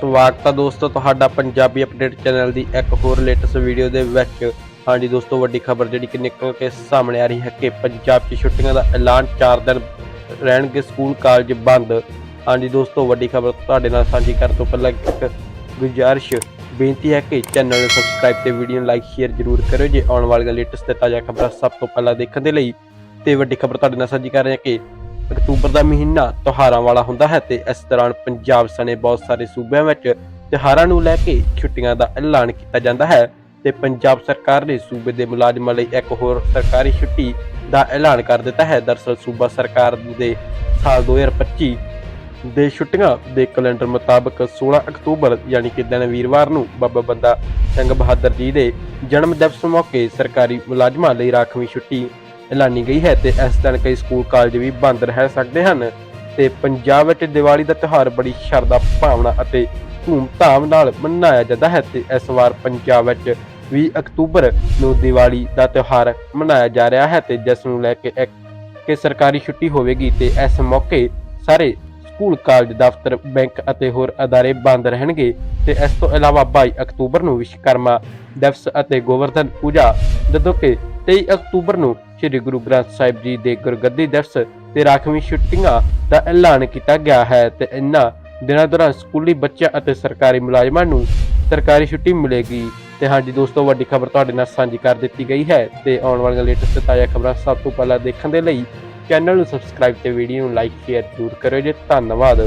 ਸਵਾਗਤ ਹੈ ਦੋਸਤੋ ਤੁਹਾਡਾ ਪੰਜਾਬੀ ਅਪਡੇਟ ਚੈਨਲ ਦੀ ਇੱਕ ਹੋਰ ਲੇਟੈਸਟ ਵੀਡੀਓ ਦੇ ਵਿੱਚ। ਹਾਂਜੀ ਦੋਸਤੋ, ਵੱਡੀ ਖਬਰ ਜਿਹੜੀ ਕਿ ਨਿਕਲ ਕੇ ਸਾਹਮਣੇ ਆ ਰਹੀ ਹੈ ਕਿ ਪੰਜਾਬ 'ਚ ਛੁੱਟੀਆਂ ਦਾ ਐਲਾਨ 4 ਦਿਨ ਰਹਿਣਗੇ, ਸਕੂਲ, ਕਾਲਜ ਬੰਦ। ਹਾਂਜੀ ਦੋਸਤੋ, ਵੱਡੀ ਖਬਰ ਤੁਹਾਡੇ ਨਾਲ ਸਾਂਝੀ ਕਰਨ ਤੋਂ ਪਹਿਲਾਂ ਇੱਕ ਗੁਜ਼ਾਰਿਸ਼ ਬੇਨਤੀ ਹੈ ਕਿ ਚੈਨਲ ਨੂੰ ਸਬਸਕ੍ਰਾਈਬ ਤੇ ਵੀਡੀਓ ਨੂੰ ਲਾਈਕ ਸ਼ੇਅਰ ਜ਼ਰੂਰ ਕਰਿਓ। ਜੇ ਆਉਣ ਵਾਲੀਆਂ ਲੇਟੈਸਟ ਤੇ ਤਾਜ਼ਾ ਖਬਰਾਂ ਸਭ ਤੋਂ ਪਹਿਲਾਂ ਦੇਖਣ ਦੇ ਲਈ ਤੇ ਵੱਡੀ ਖਬਰ ਤੁਹਾਡੇ ਨਾਲ ਸਾਂਝੀ ਕਰ ਰਹੇ ਹਾਂ ਕਿ ਅਕਤੂਬਰ ਦਾ ਮਹੀਨਾ ਤਿਉਹਾਰਾਂ ਵਾਲਾ ਹੁੰਦਾ ਹੈ ਤੇ ਇਸ ਦੌਰਾਨ ਪੰਜਾਬ ਸਣੇ ਬਹੁਤ ਸਾਰੇ ਸੂਬਿਆਂ ਵਿੱਚ ਤਿਉਹਾਰਾਂ ਨੂੰ ਲੈ ਕੇ ਛੁੱਟੀਆਂ ਦਾ ਐਲਾਨ ਕੀਤਾ ਜਾਂਦਾ ਹੈ ਤੇ ਪੰਜਾਬ ਸਰਕਾਰ ਨੇ ਸੂਬੇ ਦੇ ਮੁਲਾਜ਼ਮਾਂ ਲਈ ਇੱਕ ਹੋਰ ਸਰਕਾਰੀ ਛੁੱਟੀ ਦਾ ਐਲਾਨ ਕਰ ਦਿੱਤਾ ਹੈ। ਦਰਸਲ ਸੂਬਾ ਸਰਕਾਰ ਦੇ ਸਾਲ 2025 ਦੇ ਛੁੱਟੀਆਂ ਦੇ ਕੈਲੰਡਰ ਮੁਤਾਬਕ 16 ਅਕਤੂਬਰ ਯਾਨੀ ਕਿ ਦਿਨ ਵੀਰਵਾਰ ਨੂੰ ਬਾਬਾ ਬੰਦਾ ਸਿੰਘ ਬਹਾਦਰ ਜੀ ਦੇ ਜਨਮ ਦਿਵਸ ਮੌਕੇ ਸਰਕਾਰੀ ਮੁਲਾਜ਼ਮਾਂ ਲਈ ਰਾਖਵੀਂ ਛੁੱਟੀ ਐਲਾਨੀ ਗਈ ਹੈ ਤੇ ਇਸ ਦਿਨ ਕਈ ਸਕੂਲ ਕਾਲਜ ਵੀ ਬੰਦ ਰਹਿ ਸਕਦੇ ਹਨ ਤੇ ਪੰਜਾਬ ਵਿੱਚ ਦੀਵਾਲੀ ਦਾ ਤਿਉਹਾਰ ਬੜੀ ਸ਼ਰਧਾ, ਭਾਵਨਾ ਅਤੇ ਧੂਮ-ਧਾਮ ਨਾਲ ਮਨਾਇਆ ਜਾਂਦਾ ਹੈ ਤੇ ਇਸ ਵਾਰ ਪੰਜਾਬ ਵਿੱਚ 20 ਅਕਤੂਬਰ ਨੂੰ ਦੀਵਾਲੀ ਦਾ ਤਿਉਹਾਰ ਮਨਾਇਆ ਜਾ ਰਿਹਾ ਹੈ ਤੇ ਜਿਸ ਨੂੰ ਲੈ ਕੇ ਇੱਕ ਕਿ ਸਰਕਾਰੀ ਛੁੱਟੀ ਹੋਵੇਗੀ ਤੇ ਇਸ ਮੌਕੇ ਸਾਰੇ ਸਕੂਲ, ਕਾਲਜ, ਦਫ਼ਤਰ, ਬੈਂਕ ਅਤੇ ਹੋਰ ਅਦਾਰੇ ਬੰਦ ਰਹਿਣਗੇ ਤੇ ਇਸ ਤੋਂ ਇਲਾਵਾ 22 ਅਕਤੂਬਰ ਨੂੰ ਵਿਸ਼ਵਕਰਮਾ ਦਿਵਸ ਅਤੇ ਗੋਵਰਧਨ ਪੂਜਾ ਜਦੋਂ ਕਿ 23 ਅਕਤੂਬਰ ਨੂੰ ਸ੍ਰੀ ਗੁਰੂ ਗ੍ਰੰਥ ਸਾਹਿਬ ਜੀ ਦੇ ਗੁਰਗੱਦੀ ਦਿਵਸ ਤੇ ਰਾਖਵੀਂ ਛੁੱਟੀਆਂ ਦਾ ਐਲਾਨ ਕੀਤਾ ਗਿਆ ਹੈ ਤੇ ਇਨ੍ਹਾਂ ਦਿਨਾਂ ਦੌਰਾਨ ਸਕੂਲੀ ਬੱਚਿਆਂ ਅਤੇ ਸਰਕਾਰੀ ਮੁਲਾਜ਼ਮਾਂ ਨੂੰ ਸਰਕਾਰੀ ਛੁੱਟੀ ਮਿਲੇਗੀ। ਤੇ ਹਾਂਜੀ ਦੋਸਤੋ, ਵੱਡੀ ਖਬਰ ਤੁਹਾਡੇ ਨਾਲ ਸਾਂਝੀ ਕਰ ਦਿੱਤੀ ਗਈ ਹੈ ਤੇ ਆਉਣ ਵਾਲੀਆਂ ਲੇਟੈਸਟ ਤਾਜ਼ਾ ਖਬਰਾਂ ਸਭ ਤੋਂ ਪਹਿਲਾਂ ਦੇਖਣ ਦੇ ਲਈ ਚੈਨਲ ਨੂੰ ਸਬਸਕ੍ਰਾਈਬ ਤੇ ਵੀਡੀਓ ਨੂੰ ਲਾਈਕ, ਸ਼ੇਅਰ ਜ਼ਰੂਰ ਕਰਿਓ ਜੀ। ਧੰਨਵਾਦ।